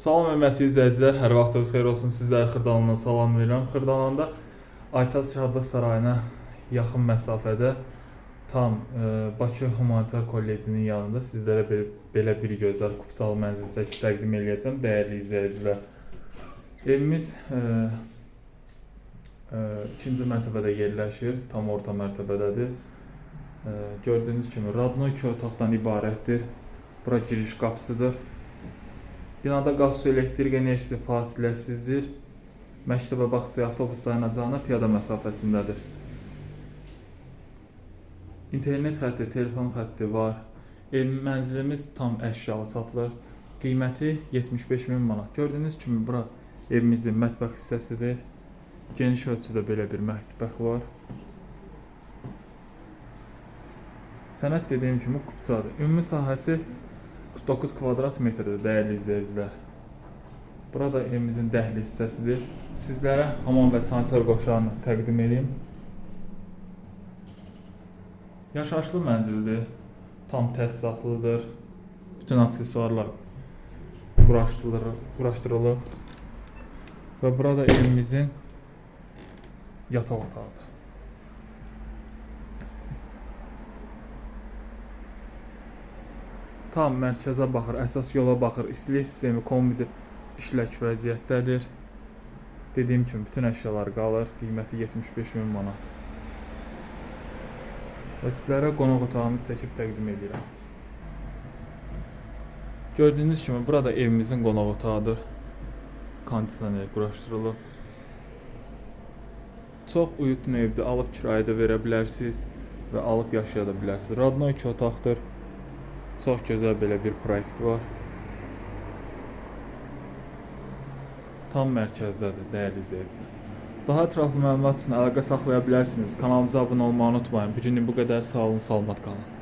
Salam hörmətli izləyicilər, hər vaxtınız xeyir olsun. Sizləri Xırdalandan salamlayıram. Xırdalanda Aytaz Şadlıq Sarayına yaxın məsafədə tam e, Bakı Humanitar Kollecinin yanında sizlərə bir, belə bir gözəl kupçalı mənzil çəkib təqdim edəcəm dəyərli izləyicilər. Evimiz e, e, ikinci mərtəbədə yerləşir, tam orta mərtəbədədir. E, gördüyünüz kimi radno 2 otaqdan ibarətdir. Bura giriş qapısıdır. Binada qaz su elektrik enerjisi fasiləsizdir. Məktəbə bağçaya avtobus dayanacağına piyada məsafəsindədir. İnternet xətti, telefon xətti var. Ev mənzilimiz tam əşyalı satılır. Qiyməti 75 min manat. Gördüyünüz kimi bura evimizin mətbəx hissəsidir. Geniş ölçüdə belə bir mətbəx var. Sənət dediyim kimi kupçadır. Ümumi sahəsi 49 kvadrat metrdir dəyərli izləyicilər. Burada evimizin dəhliz hissəsidir. Sizlərə hamam və sanitar qovşağını təqdim edeyim. Yaşayışlı mənzildir. Tam təchizatlıdır. Bütün aksesuarlar quraşdırılıb. Və burada evimizin yataq otağıdır. Tam mərkəzə baxır, əsas yola baxır. İstilik sistemi kombi işlək vəziyyətdədir. Dediyim kimi bütün əşyalar qalır. Qiyməti 75 min manat. Və sizlərə qonaq otağını çəkib təqdim edirəm. Gördüyünüz kimi burada evimizin qonaq otağıdır. Kondisioner quraşdırılıb. Çox uyutun evdə alıb kirayədə verə bilərsiniz və alıb yaşaya da bilərsiniz. Radno 2 otaqdır. Çox gözəl belə bir proyekt var. Tam mərkəzdədir, dəyərli izləyicilər. Daha ətraflı məlumat üçün əlaqə saxlaya bilərsiniz. Kanalımıza abunə olmağı unutmayın. Bu günlük bu qədər. Sağ olun, salamat qalın.